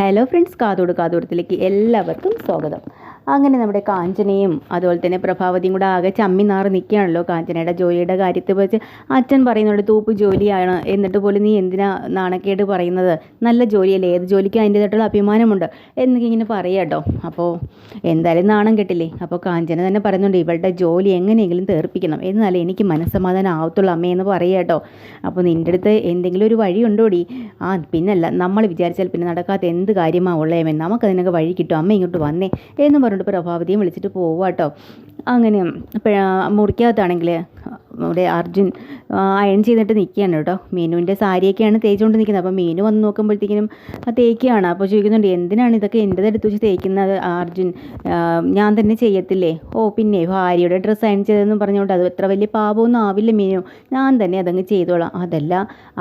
Hello friends കാതോട് കാതോടത്തിലേക്ക് എല്ലാവർക്കും സ്വാഗതം. അങ്ങനെ നമ്മുടെ കാഞ്ചനയും അതുപോലെ തന്നെ പ്രഭാവതിയും കൂടെ ആകെ ചമ്മി നാറ് നിൽക്കുകയാണല്ലോ കാഞ്ചനയുടെ ജോലിയുടെ കാര്യത്തെ വെച്ച് അച്ഛൻ പറയുന്നുണ്ട് തൂപ്പ് ജോലിയാണ്. എന്നിട്ട് പോലും നീ എന്തിനാ നാണക്കേട് പറയുന്നത്? നല്ല ജോലിയല്ലേ? ഏത് ജോലിക്ക് അതിന്റേതായിട്ടുള്ള അഭിമാനമുണ്ട്. എന്നൊക്കെ ഇങ്ങനെ പറയാട്ടോ അപ്പോൾ എന്തായാലും നാണം കെട്ടില്ലേ? അപ്പോൾ കാഞ്ചന തന്നെ പറയുന്നുണ്ട് ഇവളുടെ ജോലി എങ്ങനെയെങ്കിലും തീർപ്പിക്കണം. എന്നാലേ എനിക്ക് മനസ്സമാധാനം ആവത്തുള്ളൂ അമ്മയെന്ന് പറയാട്ടോ അപ്പോൾ നിന്റെ അടുത്ത് എന്തെങ്കിലും ഒരു വഴി ഉണ്ടോടി ആ പിന്നല്ല നമ്മൾ വിചാരിച്ചാൽ പിന്നെ നടക്കാത്ത എന്ത് കാര്യമാണ് ഉള്ളേമേ നമുക്കതിനൊക്കെ വഴി കിട്ടും. അമ്മ ഇങ്ങോട്ട് വന്നേ എന്ന് പറഞ്ഞിട്ട് പ്രഭാവതിയും വിളിച്ചിട്ട് പോവാട്ടോ അങ്ങനെ മുറിക്കകത്താണെങ്കിൽ നമ്മുടെ അർജുൻ അയൺ ചെയ്തിട്ട് നിൽക്കുകയാണ് കേട്ടോ. മീനുവിന്റെ സാരിയൊക്കെയാണ് തേച്ചുകൊണ്ട് നിൽക്കുന്നത് അപ്പോൾ മീനു വന്ന് നോക്കുമ്പോഴത്തേക്കിനും തേക്കുകയാണ് അപ്പോൾ ചോദിക്കുന്നുണ്ട് എന്തിനാണ് ഇതൊക്കെ എന്റെ എടുത്ത് വെച്ച് തേക്കുന്നത് അർജുൻ? ഞാൻ തന്നെ ചെയ്യത്തില്ലേ? ഓ പിന്നെ ഭാര്യയുടെ ഡ്രസ്സ് അയൺ ചെയ്തതെന്ന് പറഞ്ഞുകൊണ്ട് അത് എത്ര വലിയ പാപമൊന്നും ആവില്ല മീനു. ഞാൻ തന്നെ അതങ്ങ് ചെയ്തോളാം. അതല്ല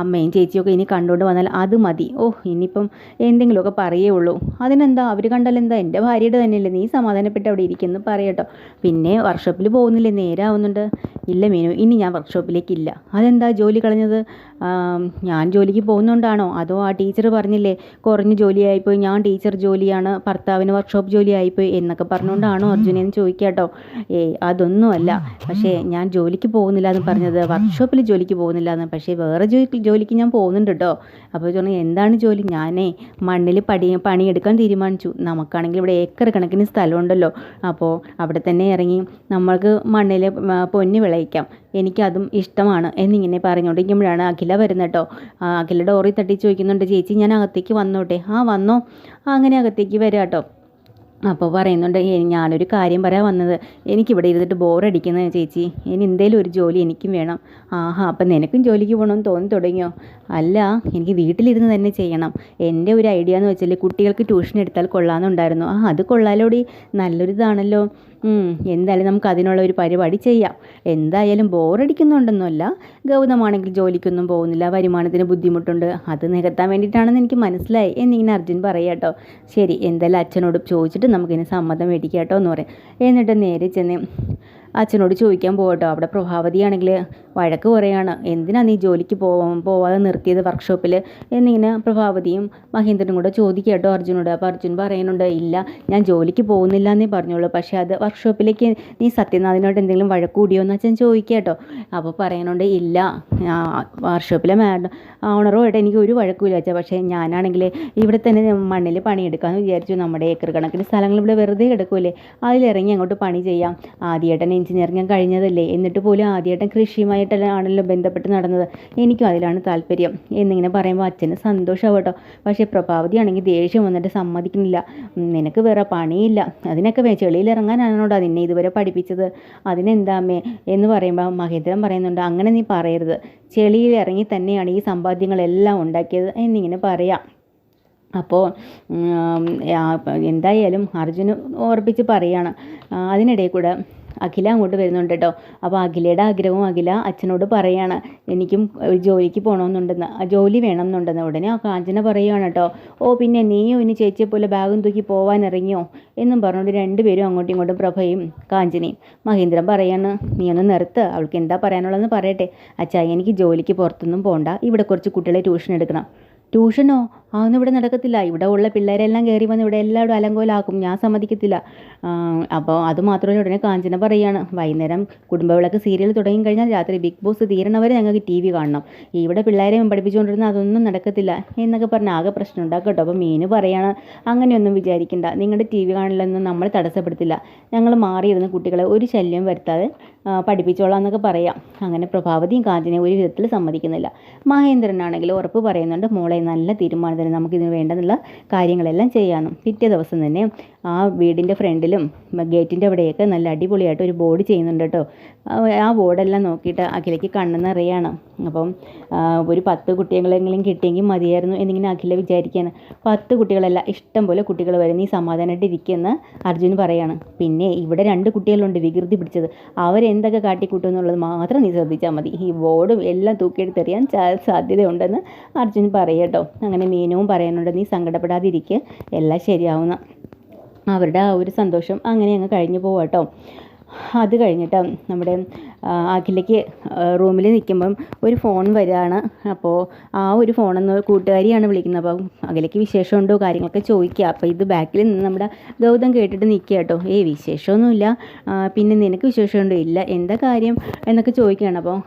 അമ്മയും ചേച്ചിയൊക്കെ ഇനി കണ്ടുകൊണ്ട് വന്നാൽ അത് മതി. ഓ ഇനിയിപ്പം എന്തെങ്കിലുമൊക്കെ പറയേ ഉള്ളൂ അതിനെന്താ? അവർ കണ്ടാൽ എന്താ? എന്റെ ഭാര്യയുടെ തന്നെയല്ലേ? നീ സമാധാനപ്പെട്ട് അവിടെ ഇരിക്കുന്നു പറയട്ടോ പിന്നെ വർക്ക്ഷോപ്പിൽ പോകുന്നില്ലേ? നേരാവുന്നുണ്ട്. ഇല്ല മീനു ഇനി ഞാൻ വർക്ക്ഷോപ്പിലേക്കില്ല അതെന്താ ജോലി കളഞ്ഞത്? ഞാൻ ജോലിക്ക് പോകുന്നതുകൊണ്ടാണോ അതോ ആ ടീച്ചർ പറഞ്ഞില്ലേ കുറഞ്ഞ ജോലിയായിപ്പോയി ഞാൻ ടീച്ചർ ജോലിയാണ് ഭർത്താവിന് വർക്ക്ഷോപ്പ് ജോലിയായിപ്പോയി എന്നൊക്കെ പറഞ്ഞുകൊണ്ടാണോ അർജുനെന്ന് ചോദിക്കാട്ടോ? ഏയ് അതൊന്നുമല്ല. പക്ഷേ ഞാൻ ജോലിക്ക് പോകുന്നില്ല എന്ന് പറഞ്ഞത് വർക്ക്ഷോപ്പിൽ ജോലിക്ക് പോകുന്നില്ല എന്ന് പക്ഷേ വേറെ ജോലി ജോലിക്ക് ഞാൻ പോകുന്നുണ്ട് കേട്ടോ അപ്പോൾ പറഞ്ഞു എന്താണ് ജോലി? ഞാനേ മണ്ണിൽ പടി പണിയെടുക്കാൻ തീരുമാനിച്ചു. നമുക്കാണെങ്കിൽ ഇവിടെ ഏക്കർ കണക്കിന് സ്ഥലമുണ്ടല്ലോ. അപ്പോൾ അവിടെ തന്നെ ഇറങ്ങി നമ്മൾക്ക് മണ്ണിൽ പൊന്ന് വിളയിക്കാം. എനിക്കതും ഇഷ്ടമാണ് എന്നിങ്ങനെ പറഞ്ഞുകൊണ്ടിരിക്കുമ്പോഴാണ് അഖില വരുന്നത് കേട്ടോ. അഖില ഡോറി തട്ടി ചോദിക്കുന്നുണ്ട് ചേച്ചി ഞാൻ അകത്തേക്ക് വന്നോട്ടെ? ആ വന്നോ. അങ്ങനെ അകത്തേക്ക് വരാം കേട്ടോ. അപ്പോൾ പറയുന്നുണ്ട് ഞാനൊരു കാര്യം പറയാൻ വന്നത് എനിക്കിവിടെ ഇരുന്നിട്ട് ബോറടിക്കുന്നത് ചേച്ചി. ഇനി എന്തേലും ഒരു ജോലി എനിക്കും വേണം. ആഹാ അപ്പം നിനക്കും ജോലിക്ക് പോകണമെന്ന് തോന്നി തുടങ്ങിയോ? അല്ല എനിക്ക് വീട്ടിലിരുന്ന് തന്നെ ചെയ്യണം. എന്റെ ഒരു ഐഡിയ എന്ന് വെച്ചാൽ കുട്ടികൾക്ക് ട്യൂഷൻ എടുത്താൽ കൊള്ളാമെന്നുണ്ടായിരുന്നു. ആ അത് കൊള്ളാലോടി. നല്ലൊരിതാണല്ലോ. എന്തായാലും നമുക്ക് അതിനുള്ള ഒരു പരിപാടി ചെയ്യാം. എന്തായാലും ബോറടിക്കുന്നുണ്ടെന്നല്ല ഗൗതമാണെങ്കിൽ ജോലിക്കൊന്നും പോകുന്നില്ല വരുമാനത്തിന് ബുദ്ധിമുട്ടുണ്ട്. അത് നികത്താൻ വേണ്ടിയിട്ടാണെന്ന് എനിക്ക് മനസ്സിലായി. എന്നിങ്ങനെ അർജുൻ പറയാട്ടോ ശരി എന്തായാലും അച്ഛനോട് ചോദിച്ചിട്ട് നമുക്കിനി സമ്മതം മേടിക്കാം കേട്ടോ എന്ന് പറയും. എന്നിട്ട് നേരെ ചെന്ന് അച്ഛനോട് ചോദിക്കാൻ പോകട്ടോ. അവിടെ പ്രഭാവതിയാണെങ്കിൽ വഴക്ക് കുറയാണ്. എന്തിനാ നീ ജോലിക്ക് പോവാൻ പോവാതെ നിർത്തിയത് വർക്ക്ഷോപ്പിൽ എന്നിങ്ങനെ പ്രഭാവതിയും മഹേന്ദ്രനും കൂടെ ചോദിക്കട്ടോ കേട്ടോ അർജുനോട്. അപ്പോൾ അർജുൻ പറയുന്നുണ്ട് ഇല്ല ഞാൻ ജോലിക്ക് പോകുന്നില്ല എന്നേ പറഞ്ഞോളൂ. പക്ഷേ അത് വർക്ക്ഷോപ്പിലേക്ക് നീ സത്യനാഥിനോട് എന്തെങ്കിലും വഴക്ക് കൂടിയോ എന്ന് അച്ഛൻ ചോദിക്കുക കേട്ടോ. അപ്പോൾ പറയുന്നുണ്ട് ഇല്ല വർക്ക്ഷോപ്പിലെ മാഡം ഓണറോ ആയിട്ട് എനിക്ക് ഒരു വഴക്കുമില്ല അച്ഛാ. പക്ഷേ ഞാനാണെങ്കിൽ ഇവിടെ തന്നെ മണ്ണിൽ പണിയെടുക്കാമെന്ന് വിചാരിച്ചു. നമ്മുടെ ഏക്കർ കണക്കിന് സ്ഥലങ്ങൾ ഇവിടെ വെറുതെ കിടക്കൂലേ അതിലിറങ്ങി അങ്ങോട്ട് പണി ചെയ്യാം. ആദ്യമായിട്ടന്നെ എഞ്ചിനീയറിംഗ് കഴിഞ്ഞതല്ലേ? എന്നിട്ട് പോലും ആദ്യമായിട്ടും കൃഷിയുമായിട്ടാണല്ലോ ബന്ധപ്പെട്ട് നടന്നത്. എനിക്കും അതിലാണ് താല്പര്യം. എന്നിങ്ങനെ പറയുമ്പോൾ അച്ഛന് സന്തോഷമാവും കേട്ടോ. പക്ഷേ പ്രഭാവതി ആണെങ്കിൽ ദേഷ്യം വന്നിട്ട് സമ്മതിക്കുന്നില്ല. നിനക്ക് വേറെ പണിയില്ല. അതിനൊക്കെ ചെളിയിൽ ഇറങ്ങാനാണോടാ നിന്നെ ഇതുവരെ പഠിപ്പിച്ചത്? അതിനെന്താമേ എന്ന് പറയുമ്പോൾ മഹേന്ദ്രൻ പറയുന്നുണ്ട് അങ്ങനെ നീ പറയരുത്. ചെളിയിൽ ഇറങ്ങി തന്നെയാണ് ഈ സമ്പാദ്യങ്ങളെല്ലാം ഉണ്ടാക്കിയത് എന്നിങ്ങനെ പറയാം. അപ്പോൾ എന്തായാലും അർജുന് ഓർപ്പിച്ച് പറയാണ്. അതിനിടയിൽ കൂടെ അഖില അങ്ങോട്ട് വരുന്നുണ്ട് കേട്ടോ. അപ്പോൾ അഖിലയുടെ ആഗ്രഹവും അഖില അച്ഛനോട് പറയാണ് എനിക്കും ഒരു ജോലിക്ക് പോകണമെന്നുണ്ടെന്ന്. ജോലി വേണം എന്നുണ്ടെന്ന് ഉടനെ ആ കാഞ്ചന പറയുകയാണ് കേട്ടോ. ഓ പിന്നെ നീയോ ഇനി ചേച്ചിയെ പോലെ ബാഗും തൂക്കി പോകാൻ ഇറങ്ങിയോ? എന്നും പറഞ്ഞുകൊണ്ട് രണ്ടുപേരും അങ്ങോട്ടും ഇങ്ങോട്ടും പ്രഭയും കാഞ്ചനയും. മഹേന്ദ്രൻ പറയാണ് നീ ഒന്ന് നിർത്ത്. അവൾക്ക് എന്താ പറയാനുള്ളതെന്ന് പറയട്ടെ. അച്ഛാ എനിക്ക് ജോലിക്ക് പുറത്തൊന്നും പോകണ്ട ഇവിടെ കുറച്ച് കുട്ടികളെ ട്യൂഷൻ എടുക്കണം. ട്യൂഷനോ? അതൊന്നും ഇവിടെ നടക്കത്തില്ല. ഇവിടെ ഉള്ള പിള്ളേരെല്ലാം കയറി വന്ന് ഇവിടെ എല്ലാവരും അലങ്കോലാക്കും. ഞാൻ സമ്മതിക്കത്തില്ല. അപ്പോൾ അത് മാത്രമല്ല ഉടനെ കാഞ്ചന പറയുകയാണ് വൈകുന്നേരം കുടുംബവിളക്ക് സീരിയൽ തുടങ്ങി കഴിഞ്ഞാൽ രാത്രി ബിഗ് ബോസ് തീരണവരെ ഞങ്ങൾക്ക് ടി വി കാണണം. ഇവിടെ പിള്ളേരെ പഠിപ്പിച്ചുകൊണ്ടിരുന്ന അതൊന്നും നടക്കത്തില്ല എന്നൊക്കെ പറഞ്ഞ ആകെ പ്രശ്നം ഉണ്ടാക്കും കേട്ടോ അപ്പോൾ മീന് പറയാണ് അങ്ങനെയൊന്നും വിചാരിക്കണ്ട. നിങ്ങളുടെ ടി വി കാണില്ലെന്നും നമ്മൾ തടസ്സപ്പെടുത്തില്ല. ഞങ്ങൾ മാറിയിരുന്ന കുട്ടികളെ ഒരു ശല്യം വരുത്താതെ പഠിപ്പിച്ചോളാം എന്നൊക്കെ പറയാം. അങ്ങനെ പ്രഭാവതിയും കാഞ്ചനയും ഒരു വിധത്തിൽ സമ്മതിക്കുന്നില്ല. മഹേന്ദ്രനാണെങ്കിൽ ഉറപ്പ് പറയുന്നുണ്ട് മോളെ നല്ല തീരുമാനം തന്നെ നമുക്കിതിന് വേണ്ടെന്നുള്ള കാര്യങ്ങളെല്ലാം ചെയ്യാമെന്നും പിറ്റേ ദിവസം തന്നെ ആ വീടിന്റെ ഫ്രണ്ടിലും ഗേറ്റിന്റെ അവിടെയൊക്കെ നല്ല അടിപൊളിയായിട്ട് ഒരു ബോർഡ് ചെയ്യുന്നുണ്ട് കേട്ടോ. ആ ബോർഡെല്ലാം നോക്കിയിട്ട് അഖിലയ്ക്ക് കണ്ണു നിറയാണ് അപ്പം ഒരു പത്ത് കുട്ടികളെങ്കിലും കിട്ടിയെങ്കിൽ മതിയായിരുന്നു എന്നിങ്ങനെ അഖില വിചാരിക്കുകയാണ്. പത്ത് കുട്ടികളല്ല ഇഷ്ടം പോലെ കുട്ടികൾ വരും ഈ സമാധാനമായിട്ട് ഇരിക്കുമെന്ന് അർജുൻ പറയാണ്. പിന്നെ ഇവിടെ രണ്ട് കുട്ടികളുണ്ട് വികൃതി പിടിച്ചത്. അവരെന്തൊക്കെ കാട്ടിക്കൂട്ടും എന്നുള്ളത് മാത്രം നീ ശ്രദ്ധിച്ചാൽ മതി. ഈ ബോർഡും എല്ലാം തൂക്കിയെടുത്തെറിയാൻ സാധ്യതയുണ്ടെന്ന് അർജുൻ പറയട്ടോ. അങ്ങനെ മീനവും പറയാനുണ്ട്. നീ സങ്കടപ്പെടാതിരിക്കുക എല്ലാം ശരിയാവുന്ന അവരുടെ ആ ഒരു സന്തോഷം അങ്ങനെ അങ്ങ് കഴിഞ്ഞു പോവാട്ടോ അത് കഴിഞ്ഞിട്ട് നമ്മുടെ അഖിലയ്ക്ക് റൂമിൽ നിൽക്കുമ്പം ഒരു ഫോൺ വരികയാണ് അപ്പോൾ ആ ഒരു ഫോണെന്ന് കൂട്ടുകാരിയാണ് വിളിക്കുന്നത്. അപ്പം അഖിലയ്ക്ക് വിശേഷമുണ്ടോ? കാര്യങ്ങളൊക്കെ ചോദിക്കുക. അപ്പോൾ ഇത് ബാക്കിൽ നിന്ന് നമ്മുടെ ഗൗതം കേട്ടിട്ട് നിൽക്കുക കേട്ടോ. ഏയ് വിശേഷമൊന്നുമില്ല. പിന്നെ നിനക്ക് വിശേഷമുണ്ടോ? ഇല്ല. എന്താ കാര്യം? എന്നൊക്കെ ചോദിക്കുകയാണ്. അപ്പോൾ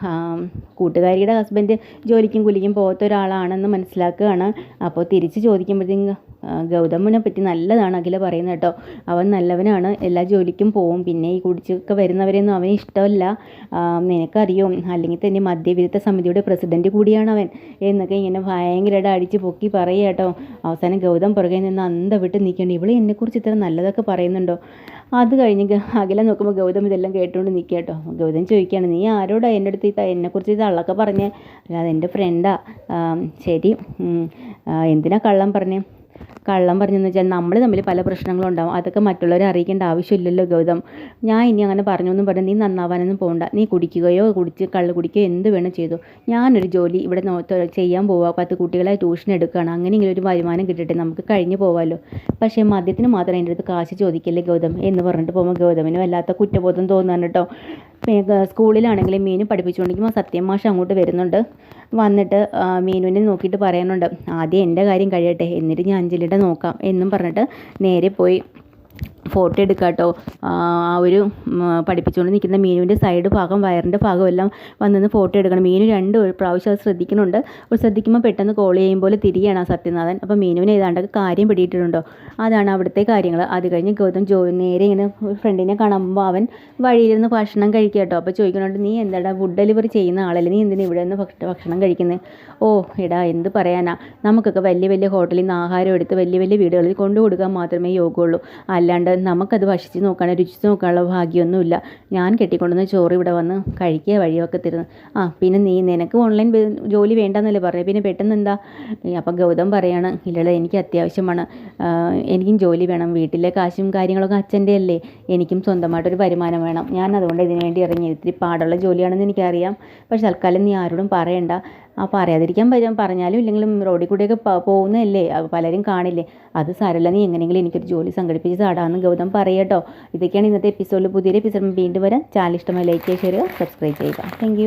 കൂട്ടുകാരിയുടെ ഹസ്ബൻഡ് ജോലിക്കും കുലിക്കും പോകാത്ത ഒരാളാണെന്ന് മനസ്സിലാക്കുകയാണ്. അപ്പോൾ തിരിച്ച് ചോദിക്കുമ്പോഴത്തേക്കും ഗൗതമിനെ പറ്റി നല്ലതാണ് അഖില പറയുന്നത് കേട്ടോ. അവൻ നല്ലവനാണ് എല്ലാ ജോലിക്കും പോവും. പിന്നെ ഈ കുടിച്ചൊക്കെ വരുന്നവരെയൊന്നും അവന് ഇഷ്ടമല്ല. നിനക്കറിയും അല്ലെങ്കിൽ തന്നെ മദ്യവിരുദ്ധ സമിതിയുടെ പ്രസിഡന്റ് കൂടിയാണ് അവൻ എന്നൊക്കെ ഇങ്ങനെ ഭയങ്കരമായിട്ട് അടിച്ച് പൊക്കി പറയുക കേട്ടോ. അവസാനം ഗൗതം പുറകെ നിന്ന് അന്ത വിട്ട് നിൽക്കേണ്ടി ഇവൾ എന്നെക്കുറിച്ച് ഇത്ര നല്ലതൊക്കെ പറയുന്നുണ്ടോ? അത് കഴിഞ്ഞ് അഖില നോക്കുമ്പോൾ ഗൗതം ഇതെല്ലാം കേട്ടുകൊണ്ട് നിൽക്കുക കേട്ടോ. ഗൗതം ചോദിക്കുകയാണ് നീ ആരോടാ എന്റെ അടുത്ത് എന്നെക്കുറിച്ച് തള്ളൊക്കെ പറഞ്ഞേ? അല്ലാതെ എന്റെ ഫ്രണ്ടാ ശരി. എന്തിനാ കള്ളം പറഞ്ഞേ? കള്ളം പറഞ്ഞെന്ന് വെച്ചാൽ നമ്മൾ തമ്മിൽ പല പ്രശ്നങ്ങളും ഉണ്ടാവും അതൊക്കെ മറ്റുള്ളവരെ അറിയിക്കേണ്ട ആവശ്യമില്ലല്ലോ ഗൗതം. ഞാൻ ഇനി അങ്ങനെ പറഞ്ഞു പറഞ്ഞൊന്നും പറഞ്ഞ് നീ നന്നാവാനൊന്നും പോകണ്ട നീ കുടിക്കുകയോ കുടിച്ച് കള്ള് കുടിക്കുകയോ എന്ത് വേണം ചെയ്തു. ഞാനൊരു ജോലി ഇവിടെ ചെയ്യാൻ പോവാ. പത്ത് കുട്ടികളെ ട്യൂഷൻ എടുക്കുകയാണ്. അങ്ങനെയെങ്കിലും ഒരു വരുമാനം കിട്ടിയിട്ട് നമുക്ക് കഴിഞ്ഞു പോവാമല്ലോ പക്ഷേ മദ്യത്തിന് മാത്രം എന്റെ അടുത്ത് കാശ് ചോദിക്കല്ലേ ഗൗതം? എന്ന് പറഞ്ഞിട്ട് പോകുമ്പോൾ ഗൗതമിന് വല്ലാത്ത കുറ്റബോധം തോന്നുകയാണ് കേട്ടോ. സ്കൂളിലാണെങ്കിൽ മീനു പഠിപ്പിച്ചുകൊണ്ടിരിക്കുമ്പോൾ സത്യം മാഷ് അങ്ങോട്ട് വരുന്നുണ്ട്. വന്നിട്ട് മീനുവിനെ നോക്കിയിട്ട് പറയുന്നുണ്ട്. ആദ്യം എന്റെ കാര്യം കഴിയട്ടെ എന്നിട്ട് ഞാൻ അഞ്ജലിയുടെ നോക്കാം എന്നും പറഞ്ഞിട്ട് നേരെ പോയി. ഫോട്ടോ എടുക്കുക കേട്ടോ ആ ഒരു പഠിപ്പിച്ചുകൊണ്ട് നിൽക്കുന്ന മീനുവിന്റെ സൈഡ് ഭാഗം വയറിന്റെ ഭാഗം എല്ലാം വന്നിന്ന് ഫോട്ടോ എടുക്കണം. മീനു രണ്ട് പ്രാവശ്യം അത് ശ്രദ്ധിക്കുന്നുണ്ട്. ഒരു ശ്രദ്ധിക്കുമ്പോൾ പെട്ടെന്ന് കോൾ ചെയ്യുമ്പോൾ തിരികെയാണ് ആ സത്യനാഥൻ. അപ്പോൾ മീനുവിനെ ഏതാണ്ടൊക്കെ കാര്യം പിടിയിട്ടുണ്ടോ? അതാണ് അവിടുത്തെ കാര്യങ്ങൾ അത് കഴിഞ്ഞ് ഗൗതം ജോ നേരെ ഇങ്ങനെ ഫ്രണ്ടിനെ കാണുമ്പോൾ അവൻ വഴിയിലിരുന്ന് ഭക്ഷണം കഴിക്കുക കേട്ടോ അപ്പോൾ ചോദിക്കുന്നുണ്ട് നീ എന്താടാ ഫുഡ് ഡെലിവറി ചെയ്യുന്ന ആളല്ലേ? നീ എന്തിനാ ഇവിടെ നിന്ന് ഭക്ഷണം കഴിക്കുന്നത് ഓ എടാ എന്ത് പറയാനാ? നമുക്കൊക്കെ വലിയ വലിയ ഹോട്ടലിൽ നിന്ന് ആഹാരം എടുത്ത് വലിയ വലിയ വീടുകളിൽ കൊണ്ടു കൊടുക്കാൻ മാത്രമേ യോഗമുള്ളൂ അല്ലാണ്ട് നമുക്കത് ഭക്ഷിച്ച് നോക്കാനോ രുചിച്ച് നോക്കാനുള്ള ഭാഗ്യമൊന്നുമില്ല. ഞാൻ കെട്ടിക്കൊണ്ടുവന്ന ചോറ് ഇവിടെ വന്ന് കഴിക്കുക വഴിയൊക്കെ തരുന്നു. ആ പിന്നെ നീ നിനക്ക് ഓൺലൈൻ ജോലി വേണ്ടെന്നല്ലേ പറയുക പിന്നെ പെട്ടെന്ന് എന്താ? അപ്പം ഗൗതം പറയാണ് ഇല്ലല്ലോ എനിക്ക് അത്യാവശ്യമാണ്. എനിക്കും ജോലി വേണം. വീട്ടിലെ കാശും കാര്യങ്ങളൊക്കെ അച്ഛന്റെ അല്ലേ? എനിക്കും സ്വന്തമായിട്ടൊരു വരുമാനം വേണം. ഞാൻ അതുകൊണ്ട് ഇതിനു വേണ്ടി ഇറങ്ങി. ഇത്തിരി പാടുള്ള ജോലിയാണെന്ന് എനിക്കറിയാം. പക്ഷെ തൽക്കാലം നീ ആരോടും പറയണ്ട. ആ പറയാതിരിക്കാൻ പറ്റും പറഞ്ഞാലും ഇല്ലെങ്കിലും റോഡിൽ കൂടെയൊക്കെ പോകുന്നതല്ലേ? പലരും കാണില്ലേ? അത് സാരമില്ല നീ എങ്ങനെയെങ്കിലും എനിക്കൊരു ജോലി സംഘടിപ്പിച്ച് താടാന്ന് ഗൗതം പറയട്ടോ ഇതൊക്കെയാണ് ഇന്നത്തെ എപ്പിസോഡിൽ പുതിയൊരു എപ്പിസോഡ് വീണ്ടും വരാം. ചാനൽ ഇഷ്ടമായി ലൈക്ക് ചെയ്യുക സബ്സ്ക്രൈബ് ചെയ്യുക താങ്ക്